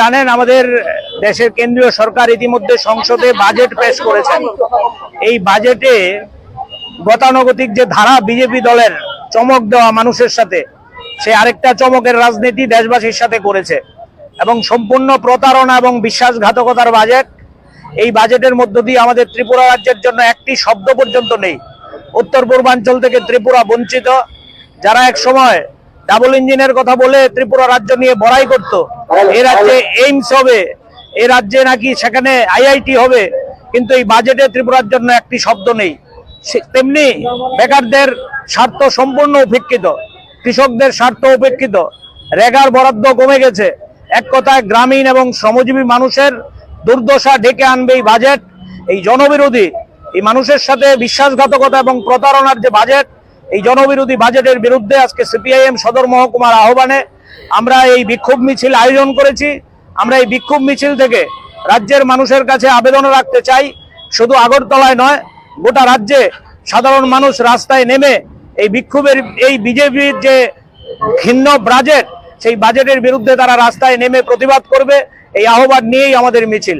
জানেন, আমাদের দেশের কেন্দ্রীয় সরকার ইতিমধ্যে সংসদে বাজেট পেশ করেছেন। এই বাজেটে গতানুগতিক যে ধারা বিজেপি দলের চমক দেওয়া মানুষের সাথে, সে আরেকটা চমকের রাজনীতি দেশবাসীর সাথে করেছে। এবং সম্পূর্ণ প্রতারণা এবং বিশ্বাসঘাতকতার বাজেট, এই বাজেটের মধ্য দিয়ে আমাদের ত্রিপুরা রাজ্যের জন্য একটি শব্দ পর্যন্ত নেই। উত্তর পূর্বাঞ্চল থেকে ত্রিপুরা বঞ্চিত। যারা এক সময় ডাবল ইঞ্জিনের কথা বলে ত্রিপুরা রাজ্য নিয়ে বড়াই করত এই রাজ্যে এইমস হবে এই রাজ্যে নাকি সেখানে আইআইটি হবে কিন্তু এই বাজেটে ত্রিপুরার জন্য একটি শব্দ নেই। তেমনি বেকারদের স্বার্থ সম্পূর্ণ উপেক্ষিত কৃষকদের স্বার্থ উপেক্ষিত রেগার বরাদ্দ কমে গেছে। এক কথায় গ্রামীণ এবং শ্রমজীবী মানুষের দুর্দশা ডেকে আনবে এই বাজেট এই জনবিরোধী এই মানুষের সাথে বিশ্বাসঘাতকতা এবং প্রতারণার যে বাজেট এই জনবিরোধী বাজেটের বিরুদ্ধে আজকে সিপিআইএম সদর মহকুমার আহ্বানে আমরা এই বিক্ষোভ মিছিল আয়োজন করেছি। আমরা এই বিক্ষোভ মিছিল থেকে রাজ্যের মানুষের কাছে আবেদন রাখতে চাই। শুধু আগরতলায় নয়, গোটা রাজ্যে সাধারণ মানুষ রাস্তায় নেমে এই বিক্ষোভের, এই বিজেপির যে ভিন্ন বাজেট সেই বাজেটের বিরুদ্ধে তারা রাস্তায় নেমে প্রতিবাদ করবে। এই আহ্বান নিয়েই আমাদের মিছিল।